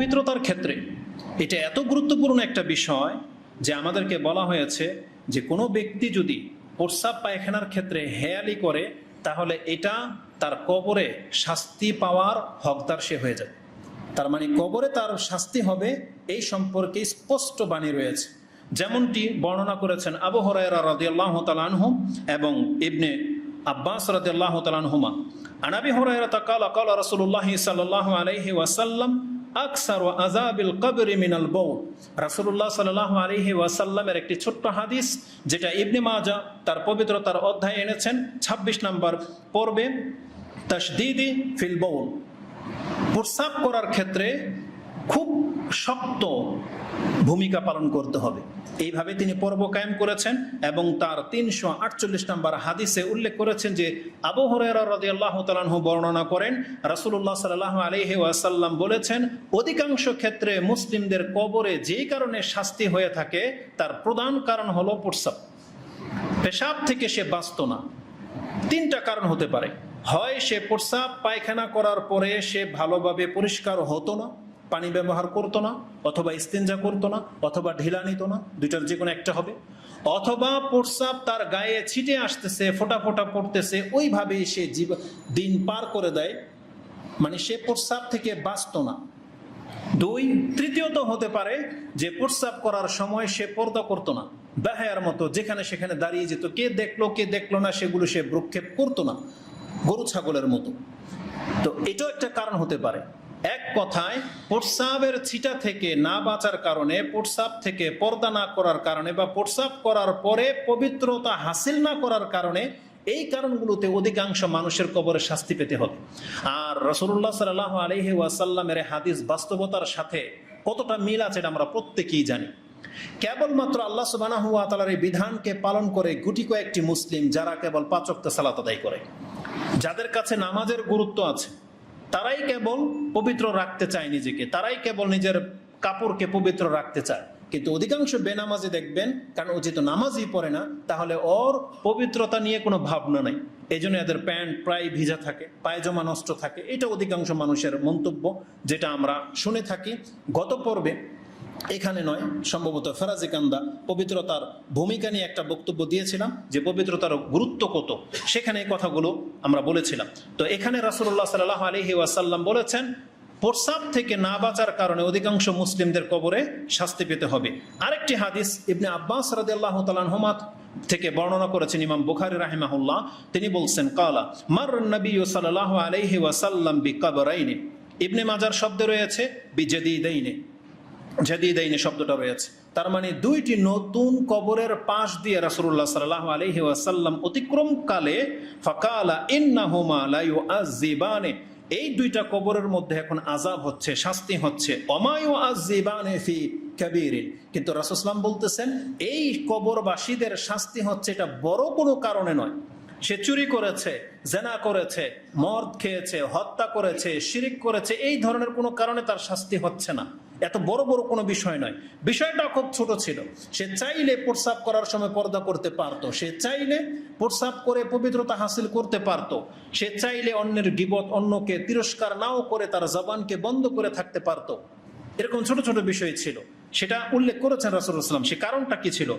পবিত্রতার ক্ষেত্রে এটা এত গুরুত্বপূর্ণ একটা বিষয় যে আমাদেরকে বলা হয়েছে যে কোনো ব্যক্তি যদি প্রস্রাব পায়খানার ক্ষেত্রে হেয়ালি করে, তাহলে এটা তার কবরে শাস্তি পাওয়ার হকদার সে হয়ে যায় তার মানে কবরে তার শাস্তি হবে এই সম্পর্কে স্পষ্ট বাণী রয়েছে। যেমনটি বর্ণনা করেছেন আবু হরাইরা রাদিয়াল্লাহু তাআলা আনহু এবং ইবনে আব্বাস রাদিয়াল্লাহু তাআলা আনহুমা। আনাবি হরাইরা তাকালা কালা রাসূলুল্লাহ সাল্লাল্লাহু আলাইহি ওয়াসাল্লাম আকসার আজাবিল কবরি মিনাল বৌ রাসুল্লাহ সাল্লাল্লাহু আলহি ওয়াসাল্লামের একটি ছোট্ট হাদিস, যেটা ইবনে মাজা তার পবিত্রতার অধ্যায় এনেছেন ২৬ নম্বর পর্বে তাসদিদি ফিল বৌল প্রস্রাব করার ক্ষেত্রে খুব শক্ত ভূমিকা পালন করতে হবে। এইভাবে তিনি পর্ব কায়েম করেছেন এবং তার তিনশো আটচল্লিশ নম্বর হাদিসে উল্লেখ করেছেন যে, আবু হরেরা রদি আল্লাহ তালাহ বর্ণনা করেন রাসুল্লাহ সাল্লাহ আলহি ওয়াসাল্লাম বলেছেন, অধিকাংশ ক্ষেত্রে মুসলিমদের কবরে যেই কারণে শাস্তি হয়ে থাকে, তার প্রধান কারণ হলো প্রসাব পেশাব থেকে সে বাঁচত না। তিনটা কারণ হতে পারে। হয় সে প্রস্রাব পায়খানা করার পরে সে ভালোভাবে পরিষ্কার হতো না পানি ব্যবহার করতো না, অথবা ইস্তেঞ্জা করতো না, অথবা ঢিলা নিত না, দুইটার যে কোনো একটা হবে। অথবা প্রস্রাব তার গায়ে ছিটে আসতেছে, ফোটা ফোটা পড়তেছে, ওইভাবেই সে জীব দিন পার করে দেয়। মানে সে প্রস্রাব থেকে বাঁচত না। দুই, তৃতীয়ত হতে পারে যে প্রস্রাব করার সময় সে পর্দা করতো না। বেহায়ার মতো যেখানে সেখানে দাঁড়িয়ে যেত। কে দেখল কে দেখল না, সেগুলো সে ভ্রুক্ষেপ করতো না। গরু, ছাগলের মতো। তো এটাও একটা কারণ হতে পারে। এক কথায়, প্রস্রাবের ছিটা থেকে না বাঁচার কারণে, প্রস্রাব থেকে পর্দা না করার কারণে বা প্রস্রাব করার পরে পবিত্রতা হাসিল না করার কারণে এই কারণগুলোতে অধিকাংশ মানুষের কবরে শাস্তি পেতে হবে। আর রসুল্লাহ সাল্লাহ আলহি ওয়াসাল্লামের হাদিস বাস্তবতার সাথে কতটা মিল আছে এটা আমরা প্রত্যেকেই জানি। কেবলমাত্র আল্লাহ সুবানাহু তালার এই বিধানকে পালন করে গুটি কয়েকটি মুসলিম যারা কেবল পাচক্ত সালাত আদায় করে, যাদের কাছে নামাজের গুরুত্ব আছে তারাই কেবল পবিত্র রাখতে চায় নিজেকে, তারাই কেবল নিজের কাপড়কে পবিত্র রাখতে চায়। কিন্তু অধিকাংশ বেনামাজি দেখবেন, কারণ উচিত নামাজই পড়ে না, তাহলে ওর পবিত্রতা নিয়ে কোনো ভাবনা নাই। এই জন্য এদের প্যান্ট প্রায় ভিজা থাকে, পায়জমা নষ্ট থাকে। এটা অধিকাংশ মানুষের মন্তব্য, যেটা আমরা শুনে থাকি। গত পর্বে এখানে নয়, সম্ভবত ফেরাজিকান্দা পবিত্রতার ভূমিকা নিয়ে একটা বক্তব্য দিয়েছিলাম, যে পবিত্রতার গুরুত্ব কত? সেখানে এই কথাগুলো আমরা বলেছিলাম। তো এখানে রাসুল্লাহ সাল্লাহ আলহি ওয়াসাল্লাম বলেছেন প্রস্রাব থেকে না বাঁচার কারণে অধিকাংশ মুসলিমদের কবরে শাস্তি পেতে হবে। আরেকটি হাদিস ইবনে আব্বাস রাদিয়াল্লাহু তাআলা হুমাত থেকে বর্ণনা করেছেন ইমাম বুখারী রাহিমাহুল্লাহ। তিনি বলছেন, কালা মার নবী সাল্লাল্লাহু আলাইহি ওয়াসাল্লাম বিকবরাইনি ইবনে মাজার শব্দ রয়েছে বিজাদিদাইনে জাদিদাইনে শব্দটা রয়েছে, তার মানে দুইটি নতুন কবরের পাশ দিয়ে রাসূলুল্লাহ সাল্লাল্লাহু আলাইহি ওয়াসাল্লাম অতিক্রমকালে ফাকালা ইন্নাহুমা লা ইউআযিবানে এই দুইটা কবরের মধ্যে এখন আজাব হচ্ছে, শাস্তি হচ্ছে। অমায়ু আজিবানে ফি কাবীরিন, কিন্তু রাসূলুল্লাহ বলতেছেন, এই কবরবাসীদের শাস্তি হচ্ছে এটা বড় কোনো কারণে নয়। সে চুরি করেছে, জেনা করেছে, মদ খেয়েছে, হত্যা করেছে, শিরিক করেছে, এই ধরনের কোনো কারণে তার শাস্তি হচ্ছে না। এত বড় বড় কোনো বিষয় নয়। বিষয়টা খুব ছোট ছিল। সে চাইলে প্রস্রাব করার সময় পর্দা করতে পারতো। সে চাইলে প্রস্রাব করে পবিত্রতা হাসিল করতে পারতো। সে চাইলে অন্যের গিবত অন্যকে তিরস্কার নাও করে তার জবানকে বন্ধ করে থাকতে পারতো। এরকম ছোট ছোট বিষয় ছিল। সেটা উল্লেখ করেছেন রাসুলাম সে কারণটা কি ছিল?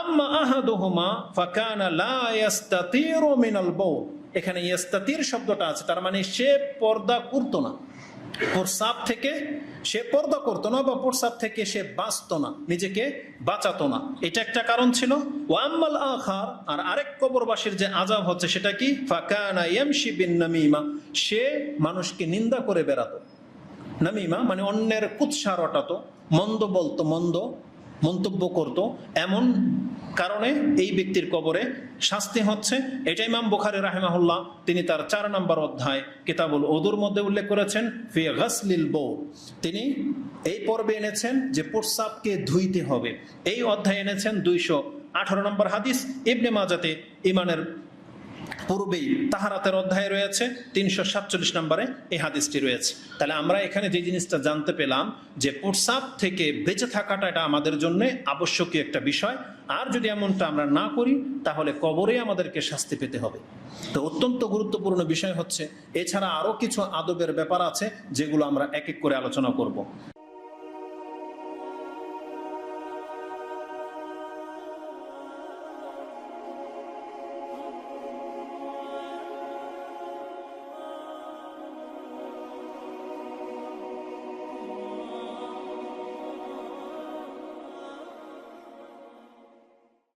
আম্মা আহাদুহুমা ফাকানা লা ইয়াস্তাতিরু মিনাল বাউল এখানে ইয়াস্তাতির শব্দটা আছে, তার মানে সে পর্দা করতো না। প্রস্রাব থেকে সে পর্দা করতো না বা প্রস্রাব থেকে সে বাঁচতো না, নিজেকে বাঁচাতো না। এটা একটা কারণ ছিল। ওয়াম্মাল আখার, আর আরেক কবরবাসীর যে আজাব হচ্ছে, সেটা কি? ফাকানা ইয়ামশি বিন নামিমা, সে মানুষকে নিন্দা করে বেড়াতো। নামিমা মানে অন্যের কুৎসা রটাতো, মন্দ বলতো, মন্দ মন্তব্য করত। এমন কারণে এই ব্যক্তির কবরে শাস্তি হচ্ছে। এটাই ইমাম বুখারি রাহেমাহুল্লাহ, তিনি তার চার নম্বর অধ্যায় কিতাবুল ওদুর মধ্যে উল্লেখ করেছেন তিনি এই পর্বে এনেছেন যে প্রস্রাবকে ধুইতে হবে। এই অধ্যায় এনেছেন দুইশো আঠারো নম্বর হাদিস। ইবনে মাজাতে ইমানের পূর্বেই তাহারাতের অধ্যায় রয়েছে, তিনশো সাতচল্লিশ নম্বরে এই হাদিসটি রয়েছে। তাহলে আমরা এখানে যে জিনিসটা জানতে পেলাম যে প্রস্রাব থেকে বেঁচে থাকাটা এটা আমাদের জন্য আবশ্যকীয় একটা বিষয়। আর যদি এমনটা আমরা না করি, তাহলে কবরে আমাদেরকে শাস্তি পেতে হবে। তো অত্যন্ত গুরুত্বপূর্ণ বিষয় হচ্ছে, এছাড়া আরও কিছু আদবের ব্যাপার আছে, যেগুলো আমরা এক এক করে আলোচনা করব।